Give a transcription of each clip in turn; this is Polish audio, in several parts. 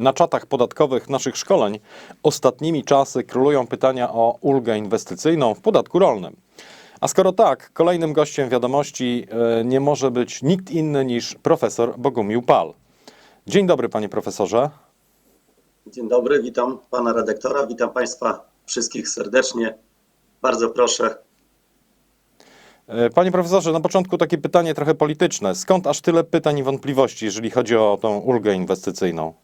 Na czatach podatkowych naszych szkoleń ostatnimi czasy królują pytania o ulgę inwestycyjną w podatku rolnym. A skoro tak, kolejnym gościem wiadomości e, nie może być nikt inny niż profesor Bogumił Pal. Dzień dobry, panie profesorze. Dzień dobry, witam pana redaktora, witam państwa wszystkich serdecznie. Bardzo proszę. E, Panie profesorze, na początku takie pytanie trochę polityczne. Skąd aż tyle pytań i wątpliwości, jeżeli chodzi o tą ulgę inwestycyjną?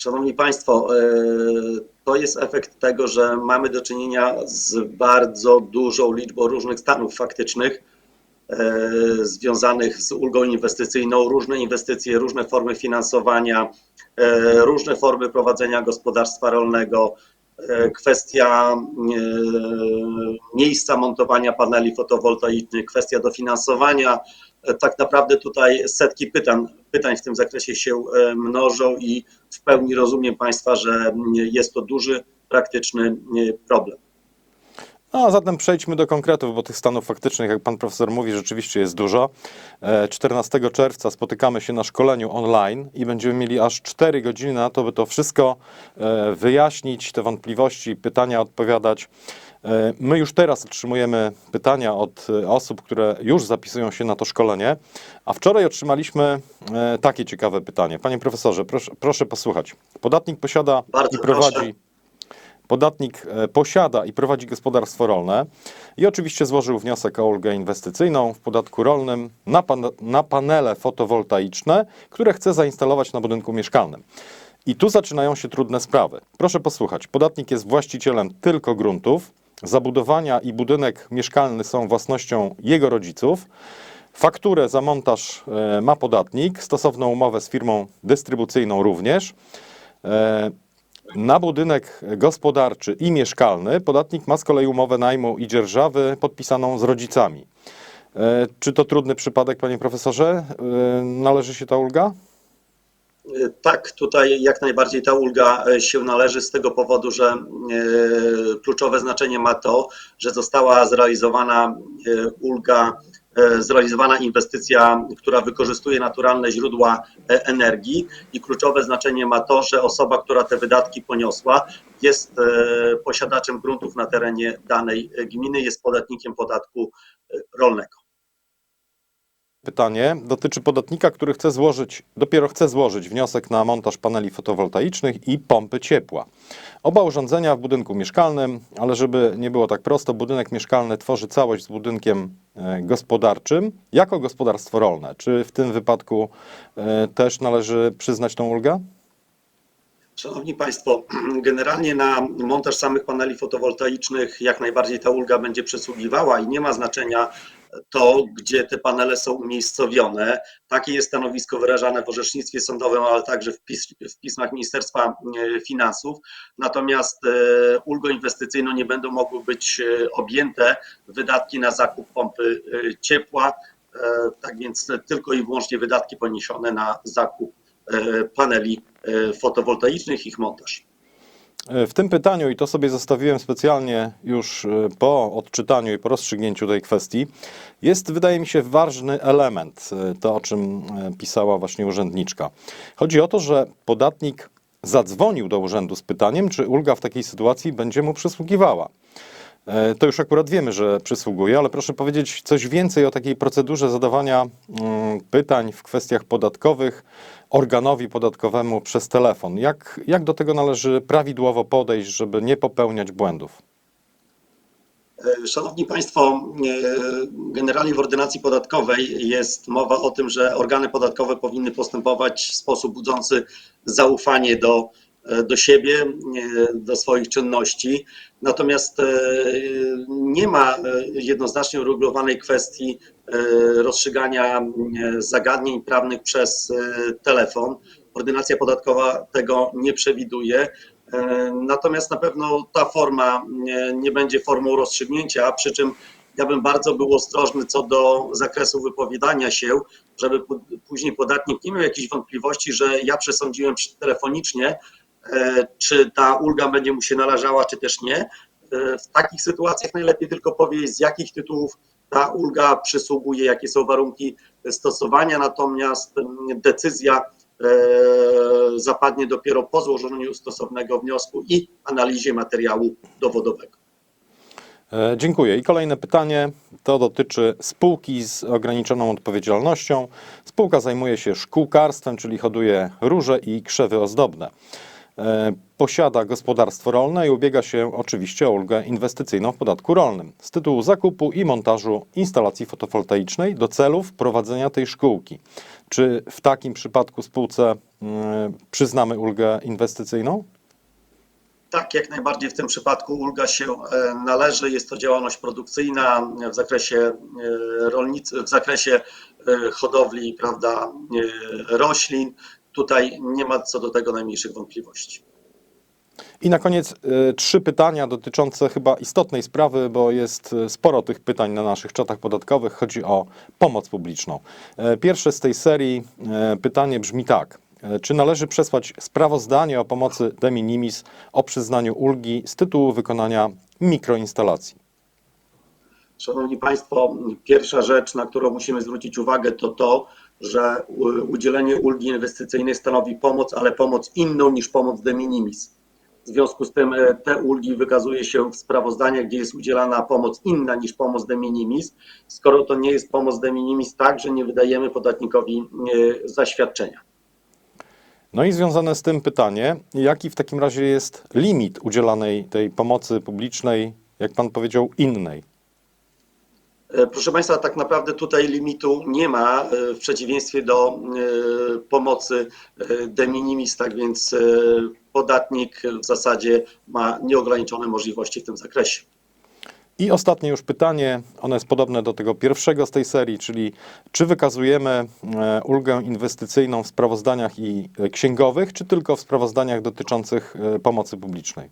Szanowni Państwo, e, to jest efekt tego, że mamy do czynienia z bardzo dużą liczbą różnych stanów faktycznych e, związanych z ulgą inwestycyjną, różne inwestycje, różne formy finansowania, e, różne formy prowadzenia gospodarstwa rolnego, kwestia miejsca montowania paneli fotowoltaicznych, kwestia dofinansowania. E, Tak naprawdę tutaj setki pytań, pytań w tym zakresie się e, mnożą i w pełni rozumiem Państwa, że mm, jest to duży, praktyczny e, problem. No, a zatem przejdźmy do konkretów, bo tych stanów faktycznych, jak pan profesor mówi, rzeczywiście jest dużo. E, 14 czerwca spotykamy się na szkoleniu online i będziemy mieli aż 4 godziny na to, by to wszystko wyjaśnić, te wątpliwości, pytania odpowiadać. E, My już teraz otrzymujemy pytania od e, osób, które już zapisują się na to szkolenie, a wczoraj otrzymaliśmy e, takie ciekawe pytanie. Panie profesorze, proszę, proszę posłuchać. Podatnik posiada Bardzo i prowadzi. proszę. Podatnik posiada i prowadzi gospodarstwo rolne i oczywiście złożył wniosek o ulgę inwestycyjną w podatku rolnym na, pan, na panele fotowoltaiczne, które chce zainstalować na budynku mieszkalnym. I tu zaczynają się trudne sprawy. Proszę posłuchać. Podatnik jest właścicielem tylko gruntów, zabudowania i budynek mieszkalny są własnością jego rodziców. Fakturę za montaż e, ma podatnik, stosowną umowę z firmą dystrybucyjną również. E, na budynek gospodarczy i mieszkalny podatnik ma z kolei umowę najmu i dzierżawy podpisaną z rodzicami. E, Czy to trudny przypadek, panie profesorze? Należy się ta ulga? Tak, tutaj jak najbardziej ta ulga e, się należy z tego powodu, że e, kluczowe znaczenie ma to, że została zrealizowana e, ulga, zrealizowana inwestycja, która wykorzystuje naturalne źródła energii i kluczowe znaczenie ma to, że osoba, która te wydatki poniosła, jest posiadaczem gruntów na terenie danej gminy, jest podatnikiem podatku rolnego. Pytanie dotyczy podatnika, który chce złożyć, dopiero chce złożyć wniosek na montaż paneli fotowoltaicznych i pompy ciepła. Oba urządzenia w budynku mieszkalnym, ale żeby nie było tak prosto, budynek mieszkalny tworzy całość z budynkiem e, gospodarczym jako gospodarstwo rolne. Czy w tym wypadku e, też należy przyznać tą ulgę? Szanowni Państwo, generalnie na montaż samych paneli fotowoltaicznych jak najbardziej ta ulga będzie przysługiwała i nie ma znaczenia to, gdzie te panele są umiejscowione. Takie jest stanowisko wyrażane w orzecznictwie sądowym, ale także w, pis w pismach Ministerstwa e, Finansów. Natomiast e, ulgą inwestycyjną nie będą mogły być e, objęte wydatki na zakup pompy ciepła. Tak więc tylko i wyłącznie wydatki poniesione na zakup paneli fotowoltaicznych, ich montaż. E, W tym pytaniu, i to sobie zostawiłem specjalnie już e, po odczytaniu i po rozstrzygnięciu tej kwestii, jest, wydaje mi się, ważny element, e, to o czym e, pisała właśnie urzędniczka. Chodzi o to, że podatnik zadzwonił do urzędu z pytaniem, czy ulga w takiej sytuacji będzie mu przysługiwała. E, To już akurat wiemy, że przysługuje, ale proszę powiedzieć coś więcej o takiej procedurze zadawania mm, pytań w kwestiach podatkowych organowi podatkowemu przez telefon. Jak, jak do tego należy prawidłowo podejść, żeby nie popełniać błędów? Szanowni Państwo, e, generalnie w ordynacji podatkowej jest mowa o tym, że organy podatkowe powinny postępować w sposób budzący zaufanie do, do siebie, e, do swoich czynności. Natomiast e, nie ma e, jednoznacznie uregulowanej kwestii e, rozstrzygania e, zagadnień prawnych przez e, telefon. Ordynacja podatkowa tego nie przewiduje. E, Natomiast na pewno ta forma nie, będzie formą rozstrzygnięcia, przy czym ja bym bardzo był ostrożny co do zakresu wypowiadania się, żeby później podatnik nie miał jakichś wątpliwości, że ja przesądziłem telefonicznie, e, czy ta ulga będzie mu się należała, czy też nie. E, W takich sytuacjach najlepiej tylko powiedzieć, z jakich tytułów ta ulga przysługuje, jakie są warunki stosowania, natomiast mm, decyzja zapadnie dopiero po złożeniu stosownego wniosku i analizie materiału dowodowego. E, Dziękuję. I kolejne pytanie to dotyczy spółki z ograniczoną odpowiedzialnością. Spółka zajmuje się szkółkarstwem, czyli hoduje róże i krzewy ozdobne. E, Posiada gospodarstwo rolne i ubiega się oczywiście o ulgę inwestycyjną w podatku rolnym z tytułu zakupu i montażu instalacji fotowoltaicznej do celów prowadzenia tej szkółki. Czy w takim przypadku spółce mm, przyznamy ulgę inwestycyjną? Tak, jak najbardziej w tym przypadku ulga się e, należy. Jest to działalność produkcyjna w zakresie e, rolnicy, w zakresie hodowli, prawda, roślin. Tutaj nie ma co do tego najmniejszych wątpliwości. I na koniec y, trzy pytania dotyczące chyba istotnej sprawy, bo jest y, sporo tych pytań na naszych czatach podatkowych. Chodzi o pomoc publiczną. E, Pierwsze z tej serii e, pytanie brzmi tak. E, Czy należy przesłać sprawozdanie o pomocy de minimis o przyznaniu ulgi z tytułu wykonania mikroinstalacji? Szanowni Państwo, pierwsza rzecz, na którą musimy zwrócić uwagę, to to, że udzielenie ulgi inwestycyjnej stanowi pomoc, ale pomoc inną niż pomoc de minimis. W związku z tym e, te ulgi wykazuje się w sprawozdaniach, gdzie jest udzielana pomoc inna niż pomoc de minimis. Skoro to nie jest pomoc de minimis, także nie wydajemy podatnikowi e, zaświadczenia. No i związane z tym pytanie, jaki w takim razie jest limit udzielanej tej pomocy publicznej, jak pan powiedział, innej? E, Proszę Państwa, tak naprawdę tutaj limitu nie ma e, w przeciwieństwie do e, pomocy de minimis, tak więc podatnik w zasadzie ma nieograniczone możliwości w tym zakresie. I ostatnie już pytanie, ono jest podobne do tego pierwszego z tej serii, czyli czy wykazujemy ulgę inwestycyjną w sprawozdaniach i księgowych, czy tylko w sprawozdaniach dotyczących pomocy publicznej?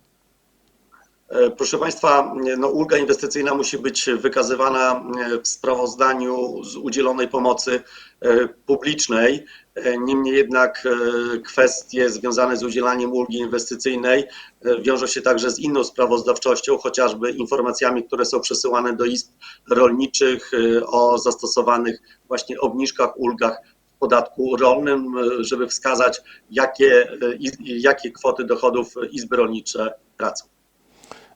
E, Proszę Państwa, no, ulga inwestycyjna musi być wykazywana e, w sprawozdaniu z udzielonej pomocy e, publicznej. Niemniej jednak kwestie związane z udzielaniem ulgi inwestycyjnej wiążą się także z inną sprawozdawczością, chociażby informacjami, które są przesyłane do izb rolniczych o zastosowanych właśnie obniżkach, ulgach podatku rolnym, żeby wskazać, jakie, jakie kwoty dochodów izby rolnicze tracą.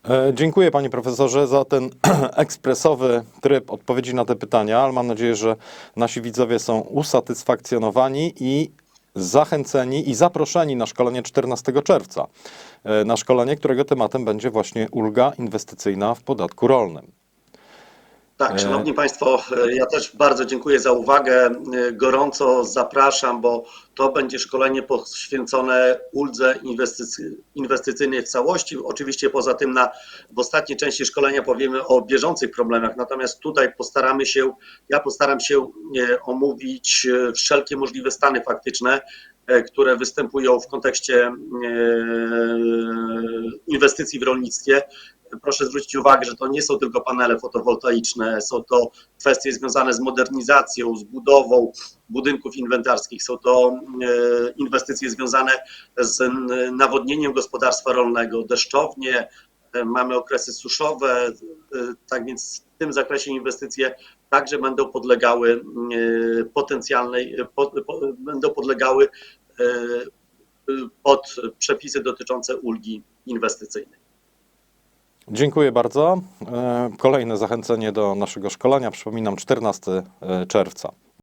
E, Dziękuję panie profesorze za ten ekspresowy tryb odpowiedzi na te pytania, ale mam nadzieję, że nasi widzowie są usatysfakcjonowani i zachęceni i zaproszeni na szkolenie 14 czerwca. E, Na szkolenie, którego tematem będzie właśnie ulga inwestycyjna w podatku rolnym. Tak, Szanowni Państwo, e, ja też bardzo dziękuję za uwagę. E, Gorąco zapraszam, bo to będzie szkolenie poświęcone uldze inwestycy, inwestycyjnej w całości. Oczywiście poza tym na, w ostatniej części szkolenia powiemy o bieżących problemach, natomiast tutaj postaramy się, ja postaram się e, omówić e, wszelkie możliwe stany faktyczne, e, które występują w kontekście e, inwestycji w rolnictwie proszę zwrócić uwagę, że to nie są tylko panele fotowoltaiczne, są to kwestie związane z modernizacją, z budową budynków inwentarskich, są to e, inwestycje związane z nawodnieniem gospodarstwa rolnego, deszczownie, e, mamy okresy suszowe, e, tak więc w tym zakresie inwestycje także będą podlegały potencjalnej, po, po, będą podlegały pod przepisy dotyczące ulgi inwestycyjnej. Dziękuję bardzo. E, Kolejne zachęcenie do naszego szkolenia. Przypominam, 14 czerwca.